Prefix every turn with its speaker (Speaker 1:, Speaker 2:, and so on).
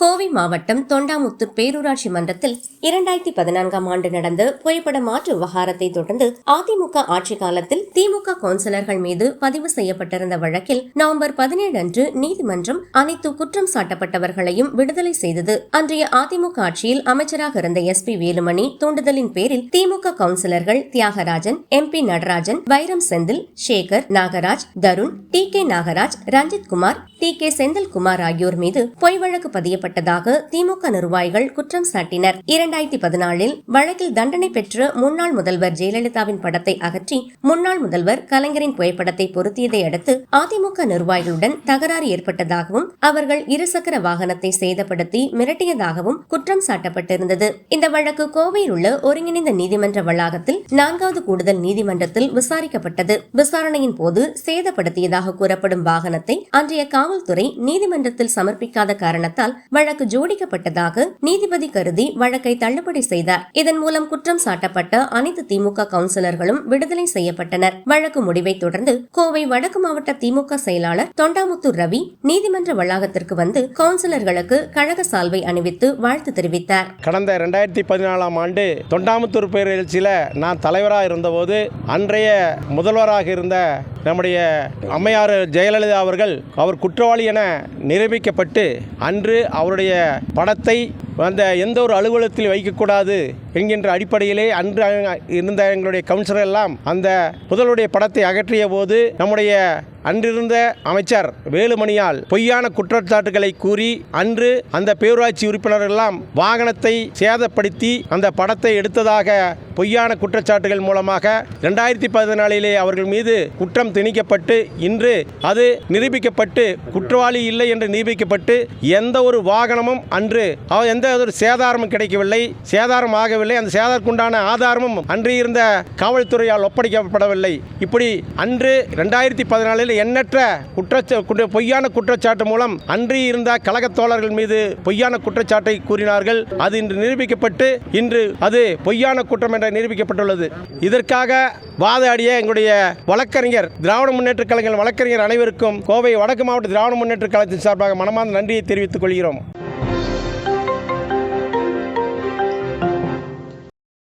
Speaker 1: கோவை மாவட்டம் தொண்டாமுத்தூர் பேரூராட்சி மன்றத்தில் இரண்டாயிரத்தி பதினான்காம் ஆண்டு நடந்த புகைப்பட மாற்று விவகாரத்தை தொடர்ந்து அதிமுக ஆட்சி காலத்தில் திமுக கவுன்சிலர்கள் மீது பதிவு செய்யப்பட்டிருந்த வழக்கில் நவம்பர் பதினேழு அன்று நீதிமன்றம் அனைத்து குற்றம் சாட்டப்பட்டவர்களையும் விடுதலை செய்தது. அன்றைய அதிமுக ஆட்சியில் அமைச்சராக இருந்த எஸ் பி வேலுமணி தூண்டுதலின் பேரில் திமுக கவுன்சிலர்கள் Thiagarajan M P Natarajan Vairam Senthil Sekar Nagaraj Tharun T K Nagaraj Ranjith Kumar T K Senthilkumar ஆகியோர் மீது பொய் வழக்கு செய்யப்பட்டதாக திமுக நிர்வாகிகள் குற்றம் சாட்டினர். இரண்டாயிரத்தி பதினாலில் வழக்கில் தண்டனை பெற்ற முன்னாள் முதல்வர் ஜெயலலிதாவின் படத்தை அகற்றி முன்னாள் முதல்வர் கலைஞரின் புகைப்படத்தை பொருத்தியதை அடுத்து அதிமுக நிர்வாகிகளுடன் தகராறு ஏற்பட்டதாகவும் அவர்கள் இருசக்கர வாகனத்தை சேதப்படுத்தி மிரட்டியதாகவும் குற்றம் சாட்டப்பட்டிருந்தது. இந்த வழக்கு கோவையில் உள்ள ஒருங்கிணைந்த நீதிமன்ற வளாகத்தில் நான்காவது கூடுதல் நீதிமன்றத்தில் விசாரிக்கப்பட்டது. விசாரணையின் போது சேதப்படுத்தியதாக கூறப்படும் வாகனத்தை அன்றைய காவல்துறை நீதிமன்றத்தில் சமர்ப்பிக்காத காரணத்தால் வழக்கு ஜோடிக்கப்பட்டதாக நீதிபதி கருதி வழக்கை தள்ளுபடி செய்தார். இதன் மூலம் குற்றம் சாட்டப்பட்ட அனைத்து திமுக கவுன்சிலர்களும் விடுதலை செய்யப்பட்டனர். வழக்கு முடிவை தொடர்ந்து கோவை வடக்கு மாவட்ட திமுக செயலாளர் தொண்டாமுத்தூர் ரவி நீதிமன்ற வளாகத்திற்கு வந்து கவுன்சிலர்களுக்கு கழக சால்வை அணிவித்து வாழ்த்து தெரிவித்தார்.
Speaker 2: கடந்த ரெண்டாயிரத்தி பதினாலாம் ஆண்டு தொண்டாமுத்தூர் பேரழிச்சியில் நான் தலைவராக இருந்தபோது அன்றைய முதல்வராக இருந்த நம்முடைய அம்மையார் ஜெயலலிதா அவர்கள் அவர் குற்றவாளி என நிரூபிக்கப்பட்டு அன்று அவருடைய படத்தை அந்த எந்த ஒரு அலுவலகத்தில் வைக்கக்கூடாது என்கின்ற அடிப்படையிலே அன்று இருந்த எங்களுடைய கவுன்சிலர் எல்லாம் அந்த முதலுடைய படத்தை அகற்றிய போது நம்முடைய அன்றிருந்த அமைச்சர் வேலுமணியால் பொய்யான குற்றச்சாட்டுகளை கூறி அன்று அந்த பேரூராட்சி உறுப்பினர் எல்லாம் வாகனத்தை சேதப்படுத்தி அந்த படத்தை எடுத்ததாக பொய்யான குற்றச்சாட்டுகள் மூலமாக ரெண்டாயிரத்தி பதினாலிலே அவர்கள் மீது குற்றம் திணிக்கப்பட்டு இன்று அது நிரூபிக்கப்பட்டு குற்றவாளி இல்லை என்று நிரூபிக்கப்பட்டு எந்த ஒரு வாகனமும் அன்று அவ- எந்த ஒரு சேதாரமும் கிடைக்கவில்லை. சேதாரம் ஆகவில்லை அந்த சேதாரத்துக்குண்டான ஆதாரமும் அன்று இருந்த காவல்துறையால் ஒப்படைக்கப்படவில்லை. இப்படி அன்று ரெண்டாயிரத்தி பதினாலில் எண்ணற்ற குற்றச்சா பொய்யான குற்றச்சாட்டு மூலம் அன்று இருந்த கழகத்தோழர்கள் மீது பொய்யான குற்றச்சாட்டை கூறினார்கள். அது இன்று நிரூபிக்கப்பட்டு இன்று அது பொய்யான குற்றம் என்ற நிரூபிக்கப்பட்டுள்ளது. இதற்காக வாதாடிய எங்களுடைய வழக்கறிஞர் திராவிட முன்னேற்ற கழகங்கள் வழக்கறிஞர் அனைவருக்கும் கோவை வடக்கு மாவட்ட திராவிட முன்னேற்ற கழகத்தின் சார்பாக மனமார்ந்த நன்றியை தெரிவித்துக் கொள்கிறோம்.